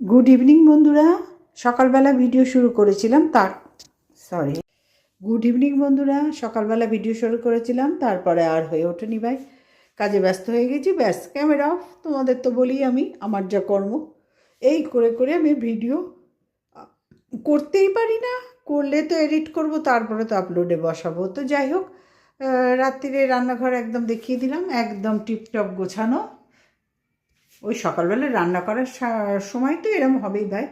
Good evening বন্ধুরা। সকালবেলা video শুরু করেছিলাম, তার সরি গুড ইভিনিং বন্ধুরা। সকালবেলা ভিডিও শুরু করেছিলাম, তারপরে আর হয়ে ওঠেনি ভাই। কাজে ব্যস্ত হয়ে গেছি, ব্যাস ক্যামেরা অফ তোমাদের তো বলি আমি, আমার যা কর্ম। এই করে করে আমি ভিডিও করতেই পারি না। করলে তো এডিট করব, তারপরে তো আপলোডে বসাবো। তো যাই হোক রাত্রিরে রান্নাঘর একদম দেখিয়ে দিলাম, একদম টিপটপ গোছানো। ওই সকালবেলা রান্না করার সময় তো এরম হবেই ভাই।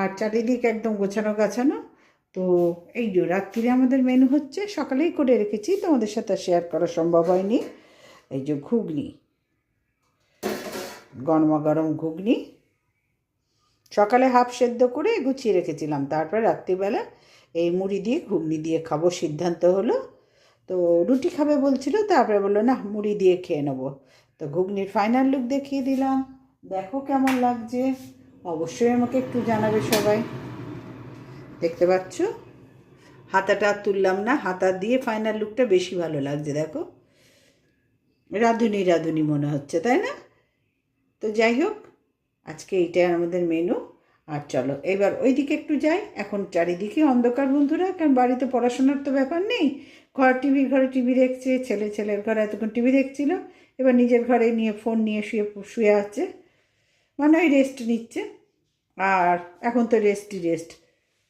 আর চারিদিক একদম গোছানো গাছানো। তো এই যে রাত্রিরে আমাদের মেনু হচ্ছে সকালেই করে রেখেছি, তোমাদের সাথে শেয়ার করা সম্ভব হয়নি। এই যে ঘুগনি, গরমা গরম ঘুগনি। সকালে হাফ সেদ্ধ করে গুছিয়ে রেখেছিলাম। তারপরে রাত্রিবেলা এই মুড়ি দিয়ে, ঘুগনি দিয়ে খাব সিদ্ধান্ত হলো। তো রুটি খাবে বলছিল, তারপরে বলল, না, মুড়ি দিয়ে খেয়ে নেব। তো ঘুগনির ফাইনাল লুক দেখিয়ে দিলাম। দেখো কেমন লাগছে। অবশ্যই আমাকে একটু জানাবে সবাই। দেখতে পাচ্ছ? হাতাটা তুললাম না, হাতা দিয়ে ফাইনাল লুকটা বেশি ভালো লাগছে, দেখো। রাঁধুনি রাঁধুনি মনে হচ্ছে, তাই না? তো যাই হোক, আজকে এইটাই আমাদের মেনু আর চলো, এবার ওই দিকে একটু যাই। এখন চারিদিকে অন্ধকার, বন্ধুরা। কারণ বাড়িতে পড়াশোনার তো ব্যাপার নেই। ঘর টিভি, ঘরে টিভি দেখছে, ছেলে, ছেলের ঘরে এতক্ষণ টিভি দেখছিল। এবার নিজের ঘরে নিয়ে ফোন নিয়ে শুয়ে শুয়ে আছে। মানে ওই রেস্ট নিচ্ছে। আর এখন তো রেস্টই রেস্ট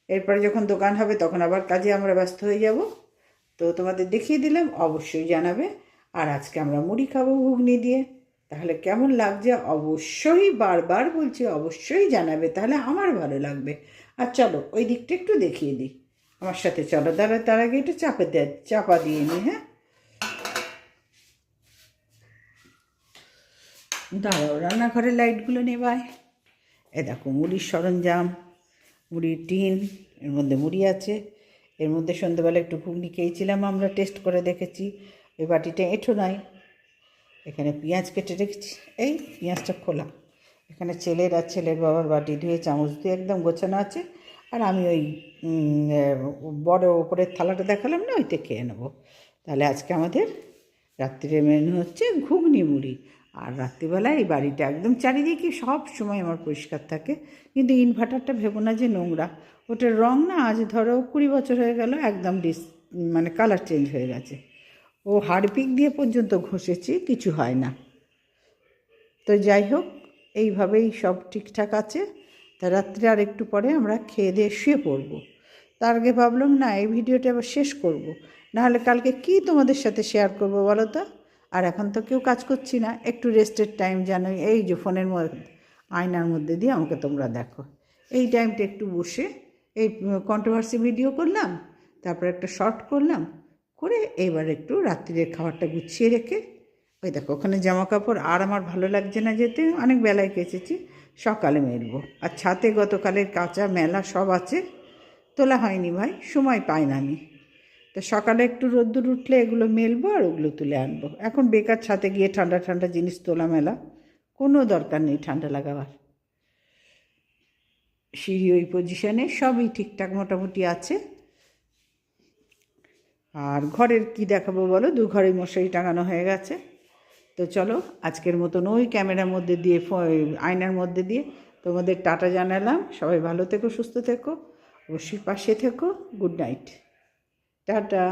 এরপরে যখন দোকান হবে তখন আবার কাজে আমরা ব্যস্ত হয়ে যাব। তো তোমাদের দেখিয়ে দিলাম, অবশ্যই জানাবে। আর আজকে আমরা মুড়ি খাব ঘুগনি দিয়ে। তাহলে কেমন লাগছে অবশ্যই বারবার বলছি, অবশ্যই জানাবে। তাহলে আমার ভালো লাগবে। আর চলো, ওই দিকটা একটু দেখিয়ে দিই। আমার সাথে চলো তাহলে তার আগে একটু চাপা দে, চাপা দিয়ে নিই হ্যাঁ? দাঁড়াও, রান্নাঘরের লাইটগুলো নেবায় এ দেখো, মুড়ির সরঞ্জাম, মুড়ির টিন, এর মধ্যে মুড়ি আছে। এর মধ্যে সন্ধ্যেবেলা একটু ঘুগনি খেয়েছিলাম, আমরা টেস্ট করে দেখেছি। ওই বাটিটা এঁঠো নাই। এখানে পেঁয়াজ কেটে রেখেছি। এই পেঁয়াজটা খোলা। এখানে ছেলের আর ছেলের বাবার বাটি ধুয়ে চামচ দিয়ে একদম গোছানো আছে। আর আমি ওই বড় ওপরের থালাটা দেখালাম না ওইতে খেয়ে নেব। তাহলে আজকে আমাদের রাত্রির মেনু হচ্ছে ঘুগনি মুড়ি। আর রাত্রিবেলা এই বাড়িটা একদম চারিদিকে সব সময় আমার পরিষ্কার থাকে। কিন্তু ইনভার্টারটা ভেবো না যে নোংরা। ওটার রং না আজ ধরো কুড়ি বছর হয়ে গেল, একদম ডিস মানে কালার চেঞ্জ হয়ে গেছে। ও হারপিক দিয়ে পর্যন্ত ঘষেছি, কিছু হয় না। তো যাই হোক, এইভাবেই সব ঠিকঠাক আছে। তা রাত্রে আর একটু পরে আমরা খেয়ে দিয়ে শুয়ে পড়ব। তার আগে ভাবলাম, না, এই ভিডিওটা আবার শেষ করব। নাহলে কালকে কি তোমাদের সাথে শেয়ার করব বলো তো? আর এখন তো কেউ কাজ করছি না, একটু রেস্টের টাইম যেন এই যে ফোনের মধ্যে, আয়নার মধ্যে দিয়ে আমাকে তোমরা দেখো। এই টাইমটা একটু বসে, এই কন্ট্রোভার্সি ভিডিও করলাম, তারপর একটা শর্ট করলাম, করে এবার একটু রাত্রিরের খাবারটা গুছিয়ে রেখে, ওই দেখো ওখানে জামা কাপড় আর আমার ভালো লাগছে না যেতে, অনেক বেলায় কেচেছি, সকালে মেলবো। আর ছাতে গতকালের কাঁচা মেলা সব আছে, তোলা হয়নি ভাই, সময় পাই না আমি। তো সকালে একটু রোদ্দুর উঠলে এগুলো মেলবো আর ওগুলো তুলে আনব। এখন বেকার ছাতে গিয়ে ঠান্ডা ঠান্ডা জিনিস তোলা মেলা কোনো দরকার নেই ঠান্ডা লাগাবার। সিঁড়ি ওই পজিশনে সবই ঠিকঠাক মোটামুটি আছে। আর ঘরের কি দেখাবো বলো? দু ঘরে মশারি টাঙানো হয়ে গেছে। তো চলো, আজকের মতন ওই ক্যামেরার মধ্যে দিয়ে আয়নার মধ্যে দিয়ে তোমাদের টাটা জানালাম। সবাই ভালো থেকো, সুস্থ থেকো, অবশ্যই পাশে থেকো। Good night. টাটা।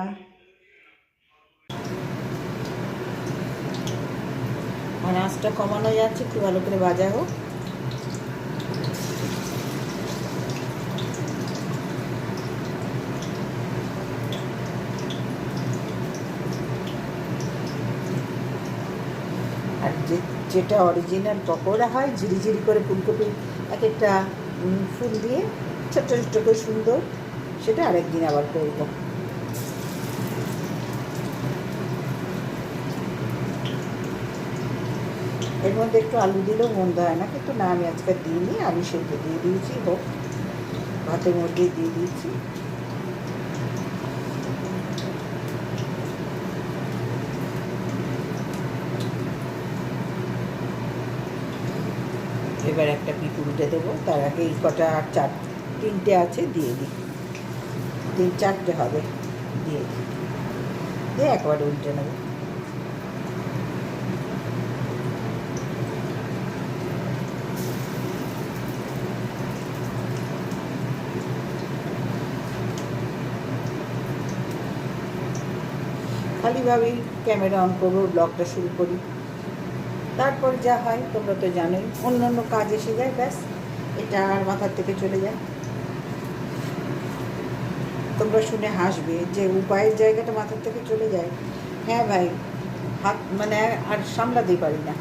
মানে আঁচটা কমানো যাচ্ছে, একটু ভালো করে বাজা হোক। আর যে, যেটা অরিজিনাল পকোড়া হয় ঝিরিঝিরি করে ফুলকপি এক একটা ফুল দিয়ে, ছোট্ট ছোট্ট করে সুন্দর, সেটা আরেকদিন আবার করব। এর মধ্যে একটু আলু দিলেও মন্দ হয় না, কিন্তু না, আমি আজকে দিইনি আমি সেদ্ধ দিয়ে দিয়েছি, হোক, ভাতের মধ্যেই দিয়ে দিয়েছি। এবার একটা পিঠু উঠে দেবো, তার আগে এই কটা আর চার, তিনটে আছে, দিয়ে দিই। তিন, চারটে হবে, দিয়ে দিই। দিয়ে একবারে উল্টে নেব। খালি ভাবেই ক্যামেরা অন করব, ব্লগটা শুরু করি। তারপর যা হয়, তোমরা তো জানোই, অন্য অন্য কাজ এসে যায়, ব্যাস, এটা আর মাথার থেকে চলে যায়। তোমরা শুনে হাসবে যে উপায়ের জায়গাটা মাথার থেকে চলে যায়। হ্যাঁ ভাই, হাত মানে আর সামলাতেই পারি না।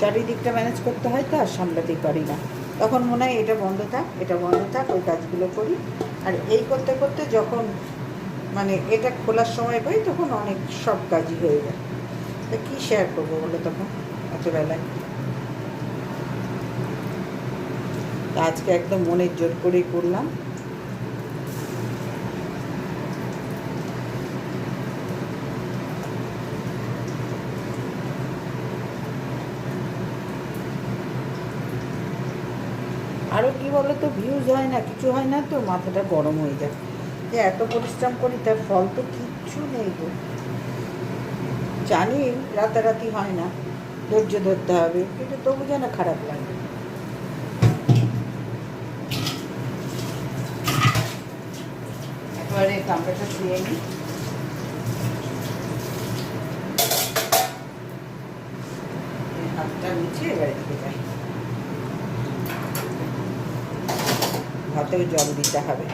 চারিদিকটা ম্যানেজ করতে হয় তো, আর সামলাতেই পারি না। তখন মনে হয় এটা বন্ধ থাক, এটা বন্ধ থাক, ওই কাজগুলো করি। আর এই করতে করতে যখন মানে এটা খোলার সময় পাই তখন অনেক সব কাজই হয়ে যায়। তা কী শেয়ার করব বলো তখন এত বেলায় আজকে একদম মনের জোর করেই করলাম। আরও কি বলো তো ভিউজ হয় না, কিছু হয় না তো, মাথাটা গরম হয়ে যায়। যে এত পরিশ্রম করি, তার ফল তো কিচ্ছু নেই গো। জানি রাতারাতি হয় না, ধৈর্য ধরতে হবে, কিন্তু তবু যেন খারাপ লাগে। একেবারে কামড়াটা নিই হাতটা নিচে এবারে যাই জল দিতে হবে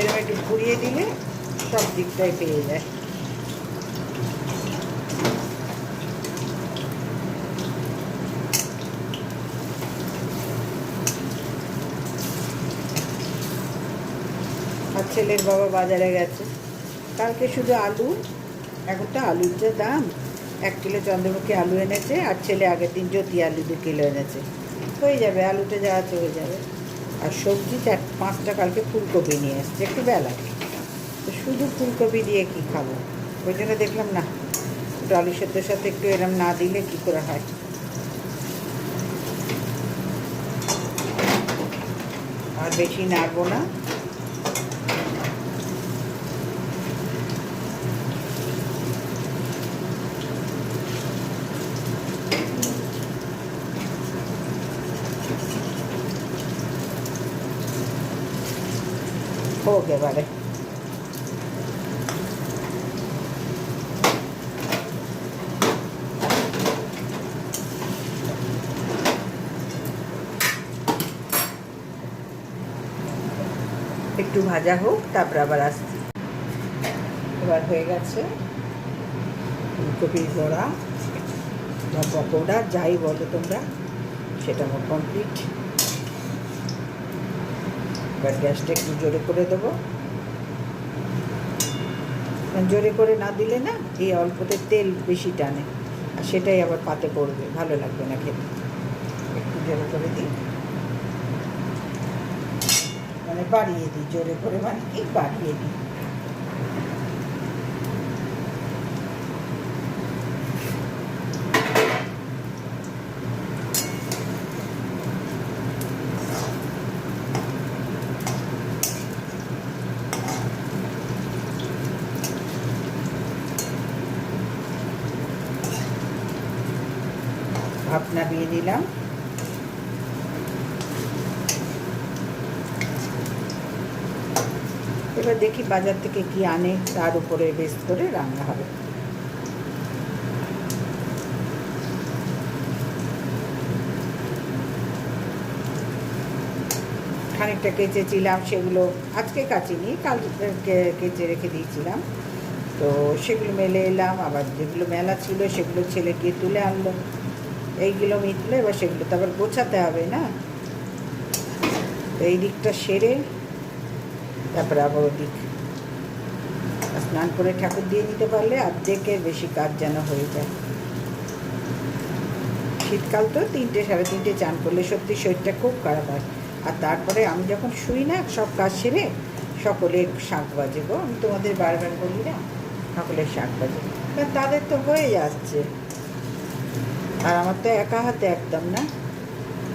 এরকম একটু ঘুরিয়ে দিলে সব দিকটাই পেয়ে যায়। আর ছেলের বাবা বাজারে গেছে। কালকে শুধু আলু এখন তো আলুর যা দাম। এক কিলো চন্দ্রমুখী আলু এনেছে আর ছেলে আগের দিন জ্যোতি আলু দু কিলো এনেছে। হয়ে যাবে, আলুটা যা আছে হয়ে যাবে। আর সবজি চার পাঁচটা কালকে ফুলকপি নিয়ে এসছে, একটু বেলা। তো শুধু ফুলকপি দিয়ে কি খাব? ওই জন্য দেখলাম না, একটু আলু সাথে একটু এরম না দিলে কি করে হয়? আর বেশি নাড়বো না। হোক এবারে একটু ভাজা হোক, তারপর আবার আসছি। এবার হয়ে গেছে ফুলকপির বড়া বা পকোড়া, যাই বলো তোমরা, সেটা আমার কমপ্লিট এবার গ্যাসটা একটু জোরে করে দেবো। জোরে করে না দিলে না এই অল্পতে তেল বেশি টানে। আর সেটাই আবার পাতে পড়বে, ভালো লাগবে না খেতে। একটু জোরে করে দিই। মানে বাড়িয়ে দিই, জোরে করে মানে কি বাড়িয়ে দিই ভাপ নামিয়ে নিলাম এবার দেখি বাজার থেকে কি আনে, তার উপরে বেস করে রান্না হবে। খানিকটা কেচেছিলাম, সেগুলো আজকে কাচিনি কাল কেচে রেখে দিয়েছিলাম। তো সেগুলো মেলে এলাম, আবার যেগুলো মেলা ছিল সেগুলো ছেলে গিয়ে তুলে আনলো। এইগুলো মিটলে, এবার সেগুলো তো আবার গোছাতে হবে না। এই দিকটা সেরে, তারপরে আবার ওদিক স্নান করে ঠাকুর দিয়ে নিতে পারলে অর্ধেকের বেশি কাজ যেন হয়ে যায়। শীতকাল তো তিনটে, সাড়ে তিনটে চান করলে সত্যি শরীরটা খুব খারাপ হয়। আর তারপরে আমি যখন শুই না, সব কাজ সেরে সকলের শাক বাজে গো আমি তোমাদের বারবার বলি না, সকলের শাক বাজে তাদের তো হয়ে যাচ্ছে আর আমার তো একা হাতে একদম না।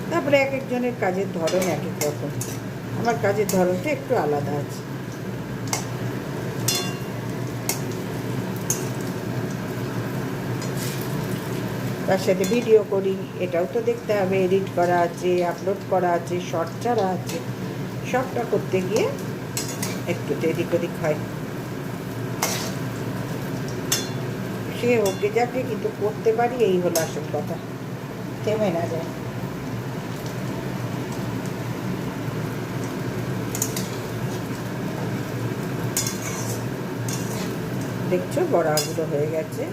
তারপরে এক একজনের কাজের ধরন এক এক রকম। আমার কাজের ধরনটা একটু আলাদা আছে। তার সাথে ভিডিও করি, এটাও তো দেখতে হবে এডিট করা আছে আপলোড করা আছে শর্ট ছাড়া আছে, সবটা করতে গিয়ে একটু এদিক ওদিক হয়। সে ওকে যাকে কিন্তু করতে পারি, এই হলো আসল কথা। থেমে না যায়। দেখছ বড়াগুলো হয়ে গেছে।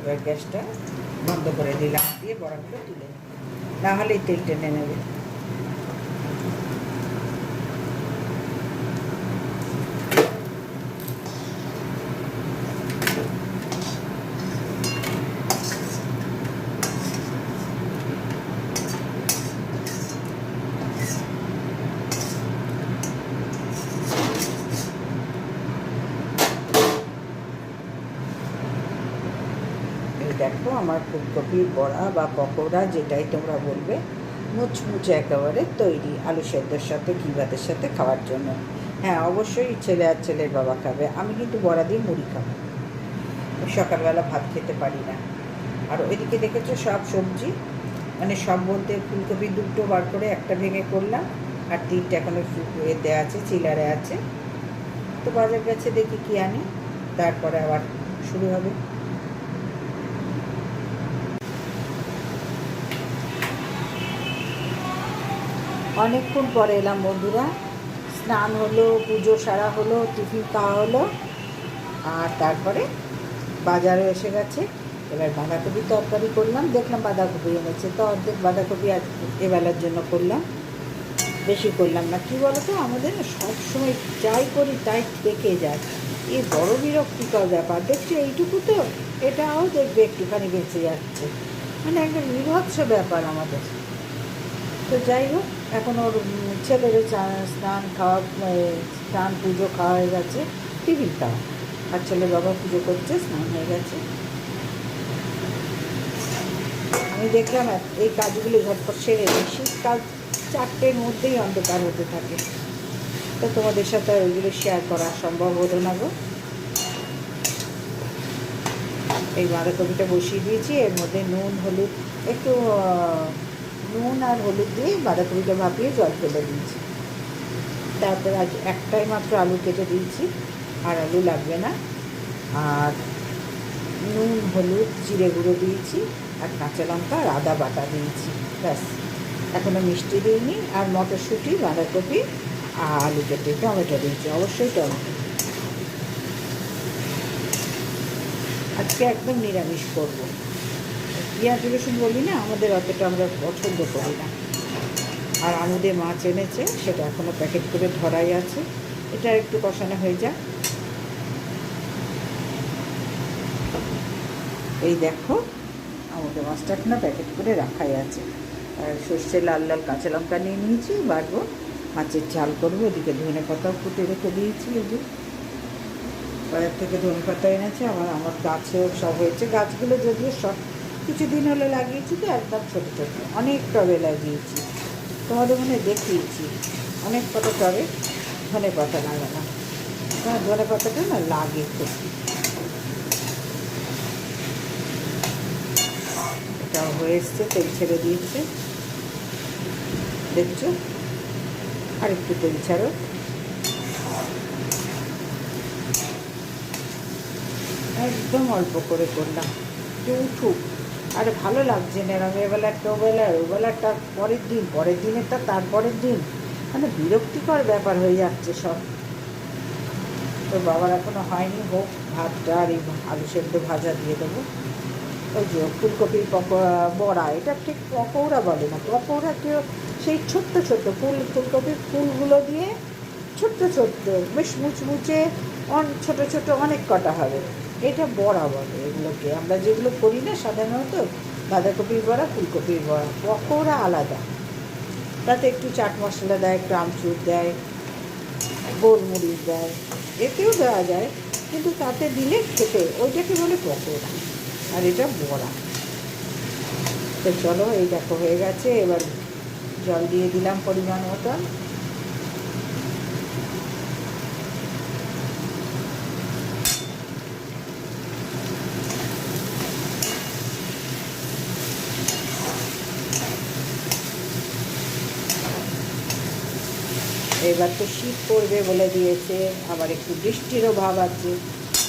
এবার গ্যাসটা বন্ধ করে দিলাম দিয়ে বড়াগুলো তুলে নিই। না হলে তেলটা তেল টেনে নেবে এই দেখো আমার ফুলকপির বড়া বা পকোড়া, যেটাই তোমরা বলবে, মুচমুচে একেবারে তৈরি আলু সেদ্ধর সাথে ভাতের সাথে খাওয়ার জন্য। হ্যাঁ অবশ্যই ছেলে আর ছেলের বাবা খাবে। আমি কিন্তু বড়া দিয়ে মুড়ি খাব। সকালবেলা ভাত খেতে পারি না। আর ওইদিকে দেখেছ সব সবজি? মানে সব বলতে ফুলকপি দুটো বার করে একটা ভেঙে করলাম, আর তিনটে এখনও ফু- এতে আছে, চিলারে আছে। তো বাজার গেছে দেখি কি আনি। তারপরে আবার শুরু হবে। অনেকক্ষণ পরে এলাম বন্ধুরা। স্নান হলো, পুজো সারা হলো, টিফিন খাওয়া হলো, আর তারপরে বাজারে এসে গেছে। এবার বাঁধাকপি তরকারি করলাম, দেখলাম বাঁধাকপি এনেছে, তো অর্ধেক বাঁধাকপি আজ এবেলার জন্য করলাম। বেশি করলাম না। কি বলো তো আমাদের সবসময় যাই করি তাই থেকে যায়। এই বড় বিরক্তিকর ব্যাপার। দেখছি এইটুকু তো, এটাও দেখবে একটুখানি বেঁচে যাচ্ছে। মানে একটা বিভৎস ব্যাপার আমাদের। তো যাই হোক, এখন ওর ছেলেরও চা- স্নান খাওয়া স্নান পুজো খাওয়া হয়ে গেছে খাওয়া আর ছেলে বাবা পুজো করছে, স্নান হয়ে গেছে। আমি দেখলাম এই কাজগুলো ঝটপট সেরে নিই। শীতকাল চারটের মধ্যেই অন্ধকার হতে থাকে। তো তোমাদের সাথে ওইগুলো শেয়ার করা সম্ভব হলো না গো। এই বাঁধাকপিটা বসিয়ে দিয়েছি, এর মধ্যে নুন, হলুদ, একটু নুন আর হলুদ দিয়ে বাঁধাকপিটা ভাপিয়ে জল ফেলে দিয়েছি। তারপর আজ একটাই মাত্র আলু কেটে দিয়েছি, আর আলু লাগবে না। আর নুন, হলুদ, জিরে গুঁড়ো দিয়েছি, আর কাঁচা লঙ্কা আর আদা বাটা দিয়েছি। ব্যাস এখনও মিষ্টি দিইনি, আর মটরশুঁটি, বাঁধাকপি আর আলু কেটে টমেটো দিয়েছি, অবশ্যই টমেটো। আজকে একদম নিরামিষ করব। পেঁয়াজ রসুন বলি না, আমাদের অতটা আমরা পছন্দ করি না। আর আমুদে মাছ এনেছে সেটা এখনও প্যাকেট করে ধরাই আছে। এটা একটু কষানো হয়ে যাক। এই দেখো, আমাদের মাছটা এখনও প্যাকেট করে রাখাই আছে। আর সর্ষে, লাল লাল, কাঁচা লঙ্কা নিয়ে নিয়েছি বাড়বো মাছের ঝাল করব ওদিকে ধনে পাতাও কুটে রেখে দিয়েছি, এই যে। বাজার থেকে ধনে পাতা এনেছে, আমার আমার গাছেও সব হয়েছে। গাছগুলো যদিও সব কিছুদিন হলে লাগিয়েছি তো, একদম ছোটো ছোটো। অনেক টবে লাগিয়েছি। তোমাদের মনে দেখিয়েছি। অনেক কটা টবে ধনে পাতা লাগানো তোমার ধনে পাতাটা না লাগে খুব। এটাও হয়ে এসছে, তেল ছেড়ে দিয়েছে। দেখছ? আর একটু তেল ছাড়ো। একদম অল্প করে করলাম। একটু উঠুক। আর ভালো লাগছে না, এরম একটা ওবেলা ওবেলা একটা পরের দিন, পরের দিনেরটা, তারপরের দিন। মানে বিরক্তিকর ব্যাপার হয়ে যাচ্ছে সব। তোর বাবার এখনও হয়নি, হোক ভাতটা আর এই আলু সেদ্ধ ভাজা দিয়ে দেবো। ওই যে ফুলকপির পকোড়া, বড়া, এটা ঠিক পকৌড়া বলে না, পকৌড়া কেউ, সেই ছোট্ট ছোট্ট ফুল, ফুলকপির ফুলগুলো দিয়ে ছোট্ট ছোট্ট, বেশ মুচমুচে, অন, ছোট ছোট অনেক কটা হবে। এটা বড়া বলে এগুলোকে। আমরা যেগুলো করি না, সাধারণত বাঁধাকপির বড়া, ফুলকপির বড়া, পকোড়া আলাদা। তাতে একটু চাট মশলা দেয়, একটু আমচুর দেয়, গোলমরিচ দেয়, এতেও দেওয়া যায়। কিন্তু তাতে দিলে খেতে ওইটাকে বলে পকোড়া, আর এটা বড়া। তো চলো, এই দেখো, হয়ে গেছে। এবার জল দিয়ে দিলাম পরিমাণ মতন। এবার তো শীত পড়বে বলে দিয়েছে, আবার একটু বৃষ্টিরও ভাব আছে।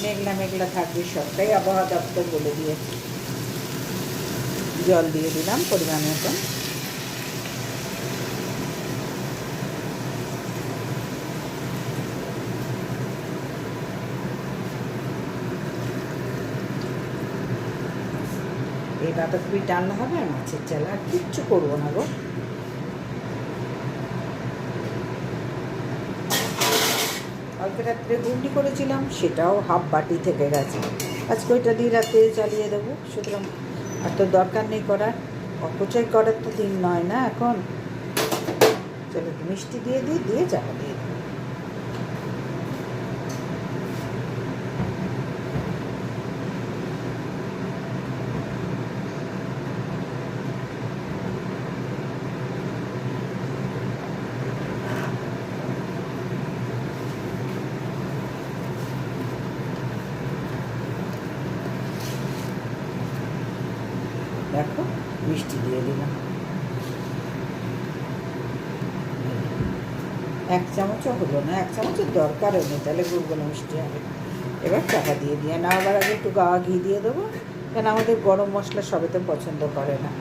মেঘলা মেঘলা থাকবে, সবটাই আবহাওয়া দপ্তর বলে দিয়েছে। জল দিয়ে দিলাম পরিমাণ মতন এই বাঁধাকপি ডালনা হবে আর মাছের চাল কিচ্ছু করব না গো। কালকে রাত্রে গুন্ডি করেছিলাম, সেটাও হাফ বাটি থেকে গেছে। আজকে ওইটা দিয়ে রাতে চালিয়ে দেবো। সুতরাং আর তো দরকার নেই করার। অপচয় করার তো দিন নয় না এখন। চলো মিষ্টি দিয়ে দিই, দিয়ে চাপা দিয়ে দেখো, মিষ্টি দিয়ে দিলাম। এক চামচও হলো না, এক চামচের দরকারও নেই, তাহলে গুড়গুলো মিষ্টি হবে। এবার চাপা দিয়ে দিয়ে না আবার আগে একটু গাওয়া ঘি দিয়ে দেবো, কেন আমাদের গরম মশলা সবেতে পছন্দ করে না।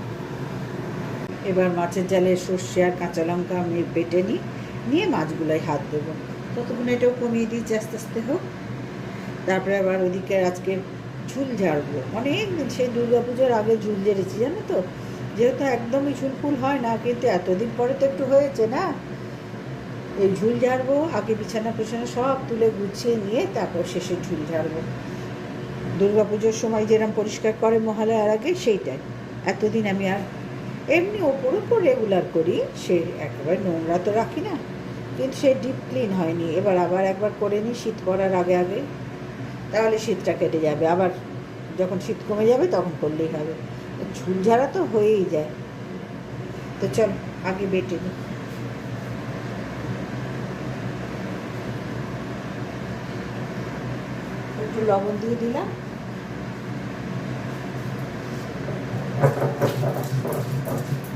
এবার মাছের জালে সর্ষে আর কাঁচা লঙ্কা আমি বেটে নিই, নিয়ে মাছগুলোয় হাত দেবো। ততক্ষণ এটাও কমিয়ে দিচ্ছি আস্তে আস্তে হোক। তারপরে আবার ওদিকে আজকে ঝুল ঝাড়বো। অনেক সেই দুর্গা পুজোর আগে ঝুল ঝেড়েছি, জানো তো? যেহেতু একদমই ঝুল ফুল হয় না, কিন্তু এতদিন পরে তো একটু হয়েছে না? এই ঝুল ঝাড়বো, আগে বিছানা পিছানা সব তুলে গুছিয়ে নিয়ে তারপর শেষে ঝুল ঝাড়বো। দুর্গা পুজোর সময় যেরকম পরিষ্কার করে মহালয়ার আগে, সেইটাই। এতদিন আমি আর এমনি ওপর উপর রেগুলার করি, সে একেবারে নোংরা তো রাখি না। কিন্তু সে ডিপ ক্লিন হয়নি। এবার আবার একবার করে নিই, শীত পড়ার আগে আগে। তাহলে শীতটা কেটে যাবে। আবার যখন শীত কমে যাবে, তখন করলেই হবে। ঝুল ঝাড়া তো হয়েই যায়। তো চল, আগে বেটে নিই একটু লবণ দিয়ে দিলাম। হয়ে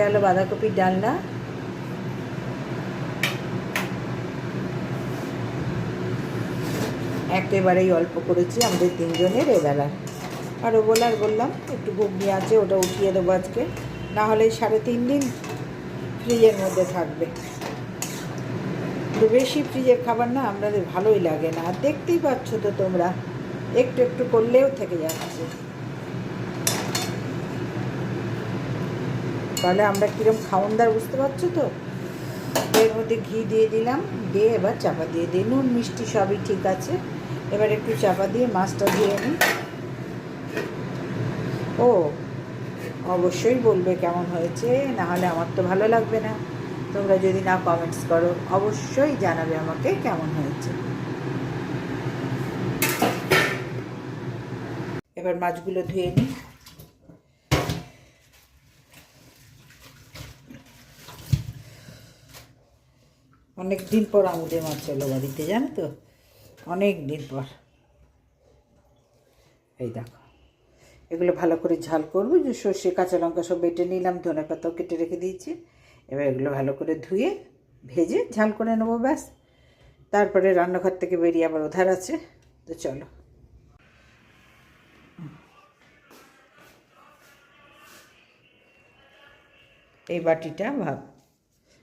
গেল বাঁধাকপির ডালনা। একেবারেই অল্প করেছি আমাদের তিনজনের এবেলার আরও বলার বললাম, একটু ঘুগনি আছে, ওটা উঠিয়ে দেবো আজকে। না হলে সাড়ে তিন দিন ফ্রিজের মধ্যে থাকবে। বেশি ফ্রিজের খাবার না আমাদের ভালোই লাগে না। আর দেখতেই পাচ্ছ তো তোমরা, একটু একটু করলেও থেকে যাচ্ছে। তাহলে আমরা কীরকম খাওনদার বুঝতে পারছ তো? এর মধ্যে ঘি দিয়ে দিলাম, দিয়ে এবার চাপা দিয়ে দিই। নুন, মিষ্টি সবই ঠিক আছে। এবার একটু চাপা দিয়ে মাছটা দিয়ে নিই। ও, অবশ্যই বলবে কেমন হয়েছে, না হলে আমার তো ভালো লাগবে না। তোমরা যদি না কমেন্টস করো, অবশ্যই জানাবে আমাকে কেমন হয়েছে। এবার মাছগুলো ধুয়ে নিই। অনেক দিন পর আমাদের মাছ এলো বাড়িতে, জানো তো? অনেক দিন পর। এই দেখো। এগুলো ভালো করে ঝাল করব। যে সর্ষে, কাঁচা লঙ্কা সব বেটে নিলাম ধনে পাতাও কেটে রেখে দিয়েছি। এবার এগুলো ভালো করে ধুয়ে, ভেজে ঝাল করে নেব, ব্যাস। তারপরে রান্নাঘর থেকে বেরিয়ে আবার ওধার আছে। তো চলো। এই বাটিটা ভাব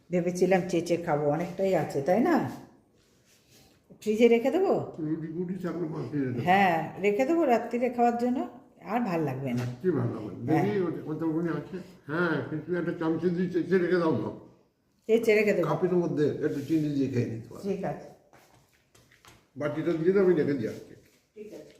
ভেবেছিলাম চেঁচে খাব অনেকটাই আছে তাই না? ফ্রিজে রেখে দেবো? হ্যাঁ রেখে দেবো রাত্রিরে খাওয়ার জন্য আর ভালো লাগবে না। কি ভালো দেখি কতক্ষণে আছে। হ্যাঁ কিন্তু একটা চামচে দিয়ে চেঁচে রেখে দাও না চেঁচে রেখে দেবো। কাপের মধ্যে একটু চিনি দিয়ে খেয়ে নিতে ঠিক আছে। বাটিটা দিয়ে আমি রেখে দিয়ে আসছি ঠিক আছে।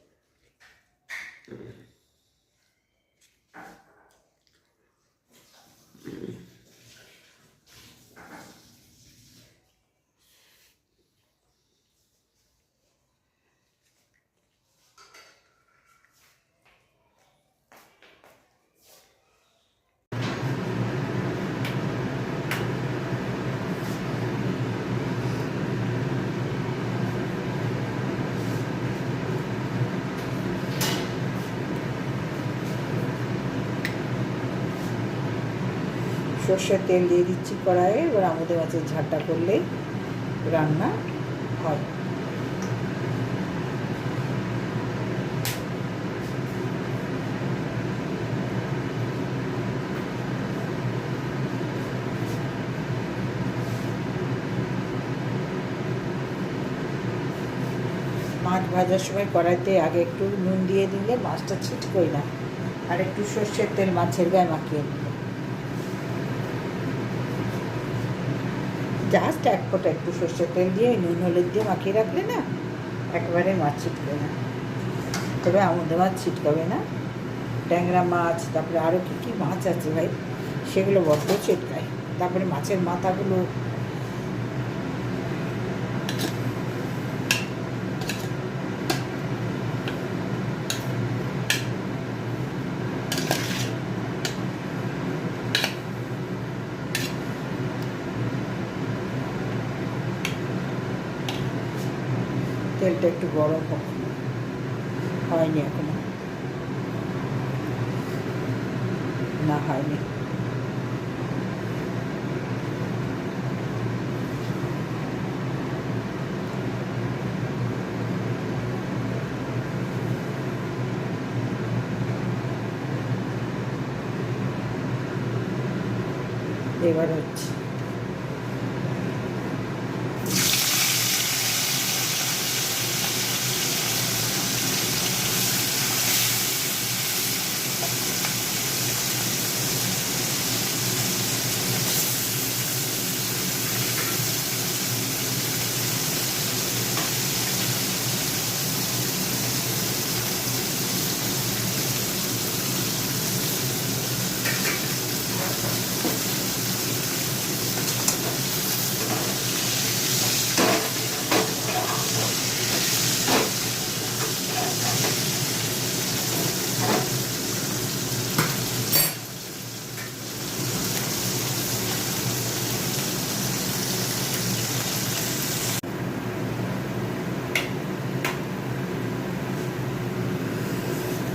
সর্ষের তেল দিয়ে দিচ্ছি কড়াইয়ে। এবার আমাদের মাছের ঝাঁটা করলেই রান্না হয়। মাছ ভাজার সময় কড়াইতে আগে একটু নুন দিয়ে দিলে মাছটা ছিটকোই না। আর একটু সর্ষের তেল মাছের গায়ে মাখিয়ে নিলে জাস্ট এক ফোঁটা একটু সর্ষের তেল দিয়ে নুন, হলুদ দিয়ে মাখিয়ে রাখলে না একেবারে মাছ ছিটবে না। তবে আমাদের মাছ ছিটকাবে না। ট্যাংরা মাছ, তারপরে আরও কী কী মাছ আছে ভাই? সেগুলো বড্ড ছিটকায়। তারপরে মাছের মাথাগুলো তেলটা একটু গরম হয়নি এখনও। না হয়নি এবার হচ্ছে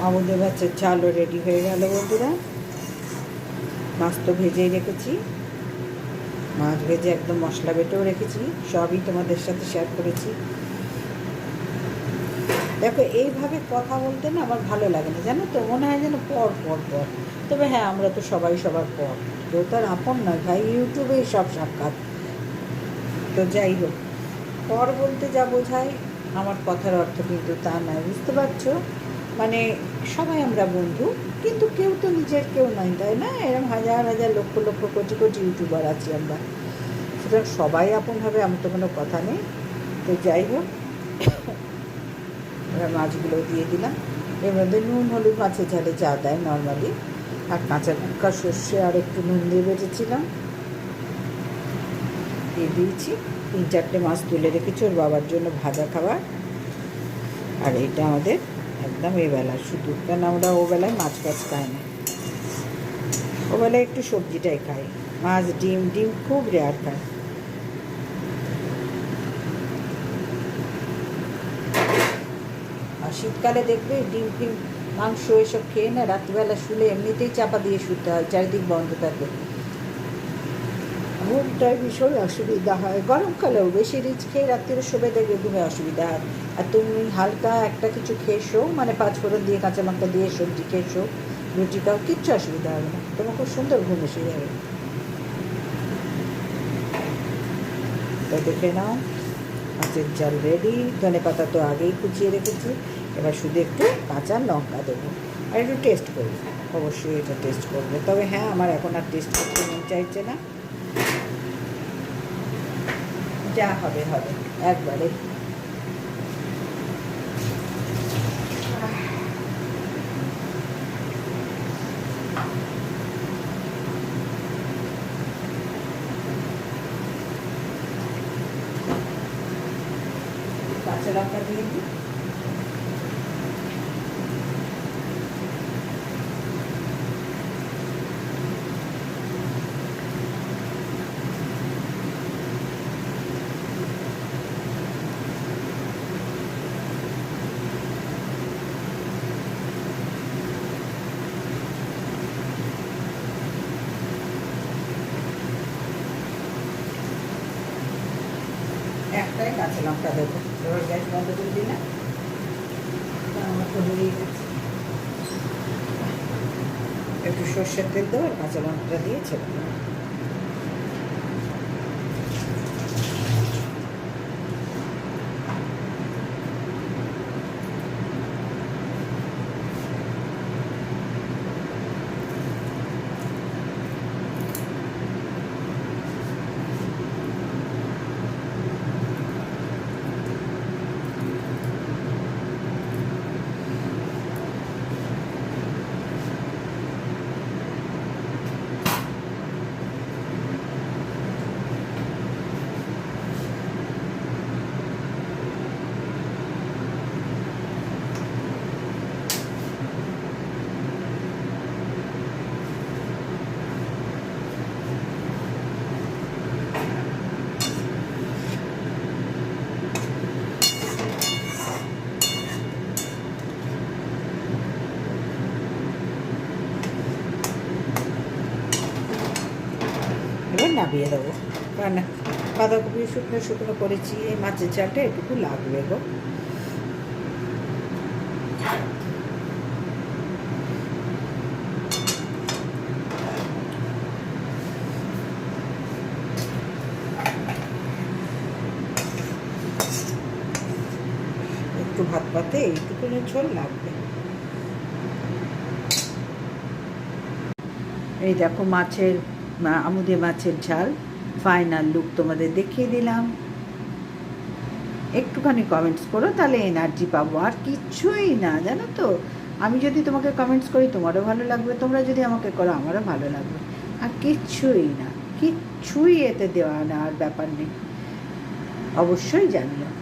আমাদের মাছের চালও রেডি হয়ে গেল বন্ধুরা। মাছ তো ভেজেই রেখেছি। মাছ ভেজে একদম মশলা বেটেও রেখেছি। সবই তোমাদের সাথে শেয়ার করেছি। দেখো, এইভাবে কথা বলতে না আমার ভালো লাগে না। জানো তো, মনে হয় যেন পর পর পর। তবে হ্যাঁ আমরা তো সবাই সবার পর। কেউ তার আপন নয় ভাই ইউটিউবেই সব সাক্ষাৎ। তো যাই হোক, পর বলতে যা বোঝায়, আমার কথার অর্থ কিন্তু তা নয়, বুঝতে পারছ? মানে সবাই আমরা বন্ধু, কিন্তু কেউ তো নিজের কেউ নয়, তাই না? এরকম হাজার হাজার লক্ষ লক্ষ কোটি কোটি ইউটিউবার আছি আমরা। সুতরাং সবাই আপন এমন তো কোনো কথা নেই। তো যাই হোক আমরা মাছগুলো দিয়ে দিলাম। এর মধ্যে নুন, হলুদ, মাছের ঝালে যা দেয় নর্মালি আর কাঁচা লঙ্কা, সর্ষে, আর একটু নুন দিয়ে বেটেছিলাম। দিয়ে দিয়েছি। তিন চারটে মাছ তুলে রেখেছি ওর বাবার জন্য ভাজা খাবার। আর এটা আমাদের একদম এই বেলা শুধু কেন আমরা ও বেলায় মাছ ফাছ খাই না। ও বেলায় একটু সবজিটাই খাই। মাছ, ডিম ডিম খুব রেয়ার খাই। আর শীতকালে দেখবে ডিম ফিম, মাংস এসব খেয়ে না রাত্রিবেলা শুলে এমনিতেই চাপা দিয়ে শুতে হয়, চারিদিক বন্ধ থাকে। ঘুমটায় ভীষণ অসুবিধা হয়। গরমকালেও বেশি রিচ খেয়ে রাত্রিরে শোবে দেখবে ঘুমে অসুবিধা হয়। আর তুমি হালকা একটা কিছু খেয়েছো মানে পাঁচ ফোড়ন দিয়ে, কাঁচা লঙ্কা দিয়ে, সবজি রুটি খাও, কিচ্ছু অসুবিধা হবে না। তোমার খুব সুন্দর ঘুম এসে যাবে। তো দেখে নাও মাছের জাল রেডি ধনে পাতা তো আগেই কুচিয়ে রেখেছি। এবার শুধু একটু কাঁচা লঙ্কা দেবো। আর একটু টেস্ট করব। অবশ্যই এটা টেস্ট করবে। তবে হ্যাঁ আমার এখন আর টেস্ট করতে মন চাইছে না। যা হবে হবে একবারে কাঁচা লঙ্কা দিয়ে দিই একটাই কাঁচা লঙ্কা দেবো এবার গ্যাস বন্ধ করে দিলাম আমার তো হয়েই গেছে একটু সর্ষের দেবো কাঁচা লঙ্কাটা দিয়ে ছেড়ে দেবো এবার নামিয়ে দেবো। কারণ বাঁধাকপি শুকনো শুকনো করেছি, এই মাছের চালটা এটুকু লাগবে গো। একটু ভাত পাতে এইটুকুনি ঝোল লাগবে। এই দেখো মাছের আমুদে মাছের ঝাল। ফাইনাল লুক তোমাদের দেখিয়ে দিলাম। একটুখানি কমেন্টস করো, তাহলে এনার্জি পাবো। আর কিচ্ছুই না, জানো তো? আমি যদি তোমাকে কমেন্টস করি, তোমারও ভালো লাগবে। তোমরা যদি আমাকে করো, আমারও ভালো লাগবে। আর কিচ্ছুই না কিচ্ছুই এতে দেওয়া নেওয়ার ব্যাপার নেই। অবশ্যই জানিও।